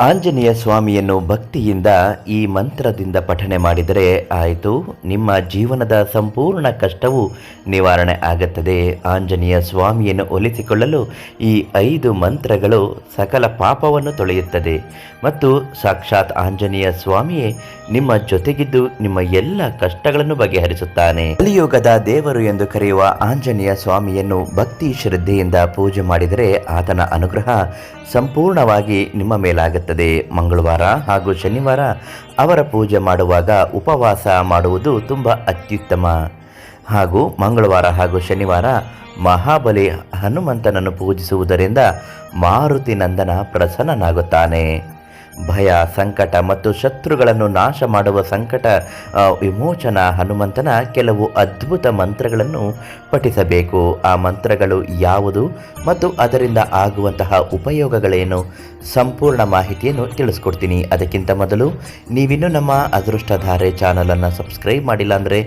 ಆಂಜನೇಯ ಸ್ವಾಮಿಯನ್ನು ಭಕ್ತಿಯಿಂದ ಈ ಮಂತ್ರದಿಂದ ಪಠನೆ ಮಾಡಿದರೆ ಆಯಿತು. ನಿಮ್ಮ ಜೀವನದ ಸಂಪೂರ್ಣ ಕಷ್ಟವು ನಿವಾರಣೆ ಆಗುತ್ತದೆ. ಆಂಜನೇಯ ಸ್ವಾಮಿಯನ್ನು ಒಲಿಸಿಕೊಳ್ಳಲು ಈ ಐದು ಮಂತ್ರಗಳು ಸಕಲ ಪಾಪವನ್ನು ತೊಳೆಯುತ್ತದೆ. ಮತ್ತು ಸಾಕ್ಷಾತ್ ಆಂಜನೇಯ ಸ್ವಾಮಿಯೇ ನಿಮ್ಮ ಜೊತೆಗಿದ್ದು ನಿಮ್ಮ ಎಲ್ಲ ಕಷ್ಟಗಳನ್ನು ಬಗೆಹರಿಸುತ್ತಾನೆ. ಕಲಿಯುಗದ ದೇವರು ಎಂದು ಕರೆಯುವ ಆಂಜನೇಯ ಸ್ವಾಮಿಯನ್ನು ಭಕ್ತಿ ಶ್ರದ್ಧೆಯಿಂದ ಪೂಜೆ ಮಾಡಿದರೆ ಆತನ ಅನುಗ್ರಹ ಸಂಪೂರ್ಣವಾಗಿ ನಿಮ್ಮ ಮೇಲಾಗುತ್ತದೆ. ಮಂಗಳವಾರ ಹಾಗೂ ಶನಿವಾರ ಅವರ ಪೂಜೆ ಮಾಡುವಾಗ ಉಪವಾಸ ಮಾಡುವುದು ತುಂಬ ಅತ್ಯುತ್ತಮ. ಹಾಗೂ ಮಂಗಳವಾರ ಹಾಗೂ ಶನಿವಾರ ಮಹಾಬಲಿ ಹನುಮಂತನನ್ನು ಪೂಜಿಸುವುದರಿಂದ ಮಾರುತಿ ನಂದನ ಪ್ರಸನ್ನನಾಗುತ್ತಾನೆ. ಭಯ, ಸಂಕಟ ಮತ್ತು ಶತ್ರುಗಳನ್ನು ನಾಶ ಮಾಡುವ ಸಂಕಟ ವಿಮೋಚನ, ಹನುಮಂತನ ಕೆಲವು ಅದ್ಭುತ ಮಂತ್ರಗಳನ್ನು ಪಠಿಸಬೇಕು. ಆ ಮಂತ್ರಗಳು ಯಾವುದು ಮತ್ತು ಅದರಿಂದ ಆಗುವಂತಹ ಉಪಯೋಗಗಳೇನು? ಸಂಪೂರ್ಣ ಮಾಹಿತಿಯನ್ನು ತಿಳಿಸ್ಕೊಡ್ತೀನಿ. ಅದಕ್ಕಿಂತ ಮೊದಲು ನೀವಿನ್ನು ನಮ್ಮ ಅದೃಷ್ಟಧಾರೆ ಚಾನಲನ್ನು ಸಬ್ಸ್ಕ್ರೈಬ್ ಮಾಡಿಲ್ಲ ಅಂದರೆ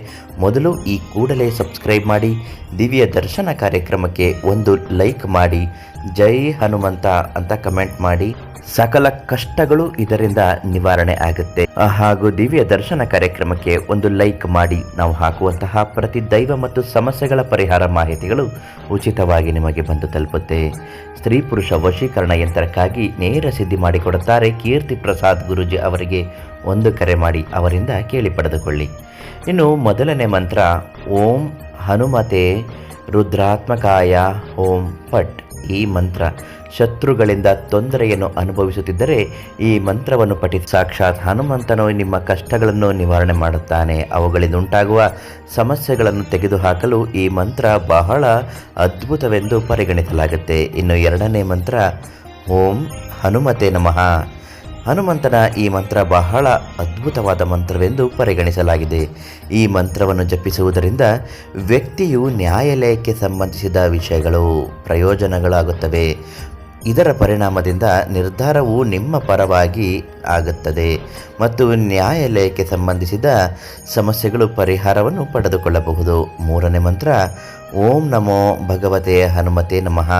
ಮೊದಲು ಈ ಕೂಡಲೇ ಸಬ್ಸ್ಕ್ರೈಬ್ ಮಾಡಿ ದಿವ್ಯ ದರ್ಶನ ಕಾರ್ಯಕ್ರಮಕ್ಕೆ ಒಂದು ಲೈಕ್ ಮಾಡಿ ಜೈ ಹನುಮಂತ ಅಂತ ಕಮೆಂಟ್ ಮಾಡಿ ಸಕಲ ಕಷ್ಟಗಳು ಇದರಿಂದ ನಿವಾರಣೆ ಆಗುತ್ತೆ. ಹಾಗೂ ದಿವ್ಯ ದರ್ಶನ ಕಾರ್ಯಕ್ರಮಕ್ಕೆ ಒಂದು ಲೈಕ್ ಮಾಡಿ. ನಾವು ಹಾಕುವಂತಹ ಪ್ರತಿ ದೈವ ಮತ್ತು ಸಮಸ್ಯೆಗಳ ಪರಿಹಾರ ಮಾಹಿತಿಗಳು ಉಚಿತವಾಗಿ ನಿಮಗೆ ಬಂದು ತಲುಪುತ್ತೆ. ಸ್ತ್ರೀ ಪುರುಷ ವಶೀಕರಣ ಯಂತ್ರಕ್ಕಾಗಿ ನೇರ ಸಿದ್ಧಿ ಮಾಡಿಕೊಡುತ್ತಾರೆ ಕೀರ್ತಿ ಪ್ರಸಾದ್ ಗುರುಜಿ ಅವರಿಗೆ ಒಂದು ಕರೆ ಮಾಡಿ ಅವರಿಂದ ಕೇಳಿ ಪಡೆದುಕೊಳ್ಳಿ. ಇನ್ನು ಮೊದಲನೇ ಮಂತ್ರ, ಓಂ ಹನುಮತೆ ರುದ್ರಾತ್ಮಕಾಯ, ಓಂ ಪಟ್. ಈ ಮಂತ್ರ ಶತ್ರುಗಳಿಂದ ತೊಂದರೆಯನ್ನು ಅನುಭವಿಸುತ್ತಿದ್ದರೆ ಈ ಮಂತ್ರವನ್ನು ಪಠಿಸಿ. ಸಾಕ್ಷಾತ್ ಹನುಮಂತನು ನಿಮ್ಮ ಕಷ್ಟಗಳನ್ನು ನಿವಾರಣೆ ಮಾಡುತ್ತಾನೆ. ಅವುಗಳಿಂದ ಉಂಟಾಗುವ ಸಮಸ್ಯೆಗಳನ್ನು ತೆಗೆದುಹಾಕಲು ಈ ಮಂತ್ರ ಬಹಳ ಅದ್ಭುತವೆಂದು ಪರಿಗಣಿಸಲಾಗುತ್ತೆ. ಇನ್ನು ಎರಡನೇ ಮಂತ್ರ, ಓಂ ಹನುಮತೆ ನಮಃ. ಹನುಮಂತನ ಈ ಮಂತ್ರ ಬಹಳ ಅದ್ಭುತವಾದ ಮಂತ್ರವೆಂದು ಪರಿಗಣಿಸಲಾಗಿದೆ. ಈ ಮಂತ್ರವನ್ನು ಜಪಿಸುವುದರಿಂದ ವ್ಯಕ್ತಿಯು ನ್ಯಾಯಾಲಯಕ್ಕೆ ಸಂಬಂಧಿಸಿದ ವಿಷಯಗಳು ಪ್ರಯೋಜನಗಳಾಗುತ್ತವೆ. ಇದರ ಪರಿಣಾಮದಿಂದ ನಿರ್ಧಾರವು ನಿಮ್ಮ ಪರವಾಗಿ ಆಗುತ್ತದೆ ಮತ್ತು ನ್ಯಾಯಾಲಯಕ್ಕೆ ಸಂಬಂಧಿಸಿದ ಸಮಸ್ಯೆಗಳು ಪರಿಹಾರವನ್ನು ಪಡೆದುಕೊಳ್ಳಬಹುದು. ಮೂರನೇ ಮಂತ್ರ ಓಂ ನಮೋ ಭಗವತೆ ಹನುಮತೆ ನಮಃ.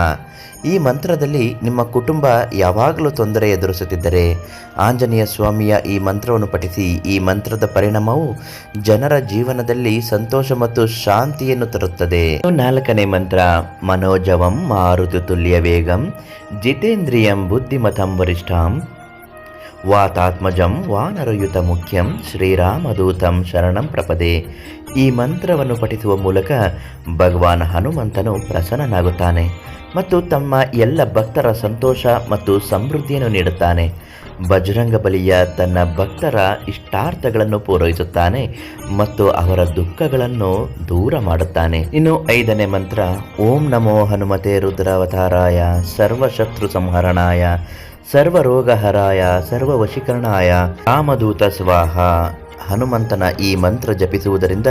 ಈ ಮಂತ್ರದಲ್ಲಿ ನಿಮ್ಮ ಕುಟುಂಬ ಯಾವಾಗಲೂ ತೊಂದರೆ ಎದುರಿಸುತ್ತಿದ್ದರೆ, ಆಂಜನೇಯ ಸ್ವಾಮಿಯ ಈ ಮಂತ್ರವನ್ನು ಪಠಿಸಿ, ಈ ಮಂತ್ರದ ಪರಿಣಾಮವು ಜನರ ಜೀವನದಲ್ಲಿ ಸಂತೋಷ ಮತ್ತು ಶಾಂತಿಯನ್ನು ತರುತ್ತದೆ. ನಾಲ್ಕನೇ ಮಂತ್ರ, ಮನೋಜವಂ ಮಾರುತಿ ತುಲ್ಯ ವೇಗಂ ಜಿತೇಂದ್ರಿಯಂ ಬುದ್ಧಿಮತಂ ವರಿಷ್ಠಾಂ. ವಾತಾತ್ಮಜಂ ವಾನರಯುತ ಮುಖ್ಯಂ ಶ್ರೀರಾಮದೂತಂ ಶರಣಂ ಪ್ರಪದೆ. ಈ ಮಂತ್ರವನ್ನು ಪಠಿಸುವ ಮೂಲಕ ಭಗವಾನ್ ಹನುಮಂತನು ಪ್ರಸನ್ನನಾಗುತ್ತಾನೆ ಮತ್ತು ತಮ್ಮ ಎಲ್ಲ ಭಕ್ತರ ಸಂತೋಷ ಮತ್ತು ಸಮೃದ್ಧಿಯನ್ನು ನೀಡುತ್ತಾನೆ. ಬಜರಂಗ ಬಲಿಯ ತನ್ನ ಭಕ್ತರ ಇಷ್ಟಾರ್ಥಗಳನ್ನು ಪೂರೈಸುತ್ತಾನೆ ಮತ್ತು ಅವರ ದುಃಖಗಳನ್ನು ದೂರ ಮಾಡುತ್ತಾನೆ. ಇನ್ನು ಐದನೇ ಮಂತ್ರ, ಓಂ ನಮೋ ಹನುಮತೆ ರುದ್ರಾವತಾರಾಯ, ಸರ್ವಶತ್ರು ಸಂಹರಣಾಯ ಸರ್ವರೋಗಹರಾಯ, ಸರ್ವವಶೀಕರಣಾಯ, ಕಾಮದೂತ ಸ್ವಾಹ. ಹನುಮಂತನ ಈ ಮಂತ್ರ ಜಪಿಸುವುದರಿಂದ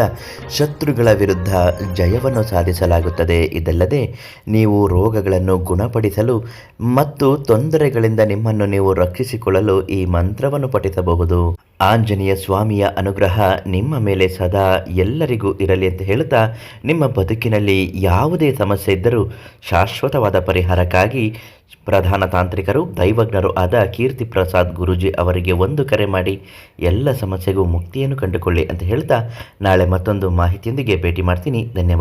ಶತ್ರುಗಳ ವಿರುದ್ಧ ಜಯವನ್ನು ಸಾಧಿಸಲಾಗುತ್ತದೆ. ಇದಲ್ಲದೆ ನೀವು ರೋಗಗಳನ್ನು ಗುಣಪಡಿಸಲು ಮತ್ತು ತೊಂದರೆಗಳಿಂದ ನಿಮ್ಮನ್ನು ನೀವು ರಕ್ಷಿಸಿಕೊಳ್ಳಲು ಈ ಮಂತ್ರವನ್ನು ಪಠಿಸಬಹುದು. ಆಂಜನೇಯ ಸ್ವಾಮಿಯ ಅನುಗ್ರಹ ನಿಮ್ಮ ಮೇಲೆ ಸದಾ ಎಲ್ಲರಿಗೂ ಇರಲಿ ಅಂತ ಹೇಳುತ್ತಾ, ನಿಮ್ಮ ಬದುಕಿನಲ್ಲಿ ಯಾವುದೇ ಸಮಸ್ಯೆ ಇದ್ದರೂ ಶಾಶ್ವತವಾದ ಪರಿಹಾರಕ್ಕಾಗಿ ಪ್ರಧಾನ ತಾಂತ್ರಿಕರು, ದೈವಜ್ಞರು ಆದ ಕೀರ್ತಿ ಪ್ರಸಾದ್ ಗುರೂಜಿ ಅವರಿಗೆ ಒಂದು ಕರೆ ಮಾಡಿ, ಎಲ್ಲ ಸಮಸ್ಯೆಗೂ ಮುಕ್ತಿಯನ್ನು ಕಂಡುಕೊಳ್ಳಿ ಅಂತ ಹೇಳ್ತಾ ನಾಳೆ ಮತ್ತೊಂದು ಮಾಹಿತಿಯೊಂದಿಗೆ ಭೇಟಿ ಮಾಡ್ತೀನಿ. ಧನ್ಯವಾದ.